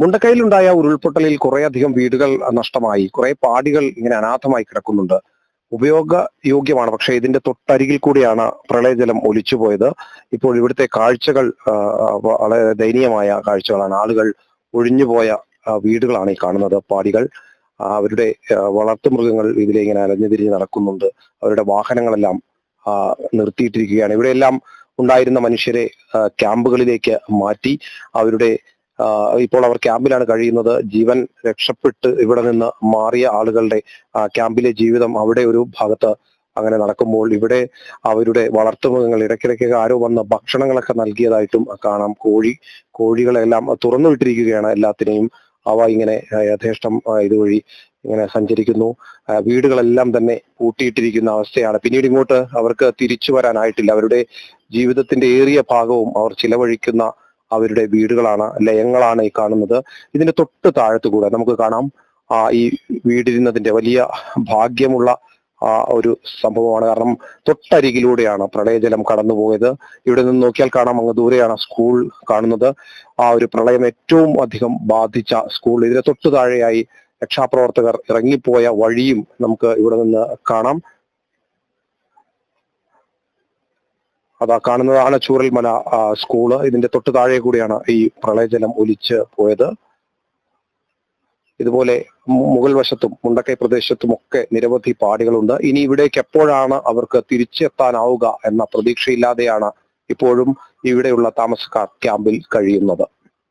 മുണ്ടക്കയിലുണ്ടായ ഉരുൾപൊട്ടലിൽ കുറേയധികം വീടുകൾ നഷ്ടമായി. കുറെ പാടികൾ ഇങ്ങനെ അനാഥമായി കിടക്കുന്നുണ്ട്. ഉപയോഗയോഗ്യമാണ്. പക്ഷേ ഇതിന്റെ തൊട്ടരികിൽ കൂടിയാണ് പ്രളയജലം ഒലിച്ചുപോയത്. ഇപ്പോൾ ഇവിടുത്തെ കാഴ്ചകൾ വളരെ ദയനീയമായ കാഴ്ചകളാണ്. ആളുകൾ ഒഴിഞ്ഞുപോയ വീടുകളാണ് ഈ കാണുന്നത്. പാടികൾ അവരുടെ വളർത്തു വളർത്തുമൃഗങ്ങൾ ഇതിലെ ഇങ്ങനെ അലഞ്ഞു തിരിഞ്ഞ് നടക്കുന്നുണ്ട്. അവരുടെ വാഹനങ്ങളെല്ലാം നിർത്തിയിട്ടിരിക്കുകയാണ്. ഇവിടെയെല്ലാം ഉണ്ടായിരുന്ന മനുഷ്യരെ ക്യാമ്പുകളിലേക്ക് മാറ്റി അവരുടെ ഇപ്പോൾ അവർ ക്യാമ്പിലാണ് കഴിയുന്നത്. ജീവൻ രക്ഷപ്പെട്ട് ഇവിടെ നിന്ന് മാറിയ ആളുകളുടെ ക്യാമ്പിലെ ജീവിതം അവിടെ ഒരു ഭാഗത്ത് അങ്ങനെ നടക്കുമ്പോൾ ഇവിടെ അവരുടെ വളർത്തുമൃഗങ്ങൾ ഇടയ്ക്കിടയ്ക്ക് ആരോ വന്ന ഭക്ഷണങ്ങളൊക്കെ നൽകിയതായിട്ടും കാണാം. കോഴി കോഴികളെല്ലാം തുറന്നു വിട്ടിരിക്കുകയാണ് എല്ലാത്തിനെയും. അവ ഇങ്ങനെ യഥേഷ്ടം ഇതുവഴി ഇങ്ങനെ സഞ്ചരിക്കുന്നു. വീടുകളെല്ലാം തന്നെ പൂട്ടിയിട്ടിരിക്കുന്ന അവസ്ഥയാണ്. പിന്നീട് ഇങ്ങോട്ട് അവർക്ക് തിരിച്ചു വരാനായിട്ടില്ല. അവരുടെ ജീവിതത്തിന്റെ ഏറിയ ഭാഗവും അവർ ചിലവഴിക്കുന്ന അവരുടെ വീടുകളാണ് ലയങ്ങളാണ് ഈ കാണുന്നത്. ഇതിന്റെ തൊട്ട് താഴത്ത് കൂടെ നമുക്ക് കാണാം ഈ വീടിരുന്നതിന്റെ വലിയ ഭാഗ്യമുള്ള ആ ഒരു സംഭവമാണ്. കാരണം തൊട്ടരികിലൂടെയാണ് പ്രളയജലം കടന്നുപോയത്. ഇവിടെ നിന്ന് നോക്കിയാൽ കാണാം അങ്ങ് ദൂരെയാണ് സ്കൂൾ കാണുന്നത്. ആ ഒരു പ്രളയം ഏറ്റവും അധികം ബാധിച്ച സ്കൂൾ. ഇതിന് തൊട്ടു താഴെയായി രക്ഷാപ്രവർത്തകർ ഇറങ്ങിപ്പോയ വഴിയും നമുക്ക് ഇവിടെ നിന്ന് കാണാം. അതാ കാണുന്നതാണ് ചൂരൽമല സ്കൂൾ ഇതിന്റെ തൊട്ട് താഴെ കൂടിയാണ് ഈ പ്രളയജലം ഒലിച്ച് പോയത്. ഇതുപോലെ മുഗൾ വശത്തും മുണ്ടക്കൈ പ്രദേശത്തും ഒക്കെ നിരവധി പാടികളുണ്ട്. ഇനി ഇവിടേക്ക് എപ്പോഴാണ് അവർക്ക് തിരിച്ചെത്താനാവുക എന്ന പ്രതീക്ഷയില്ലാതെയാണ് ഇപ്പോഴും ഇവിടെയുള്ള താമസക്കാർ ക്യാമ്പിൽ കഴിയുന്നത്.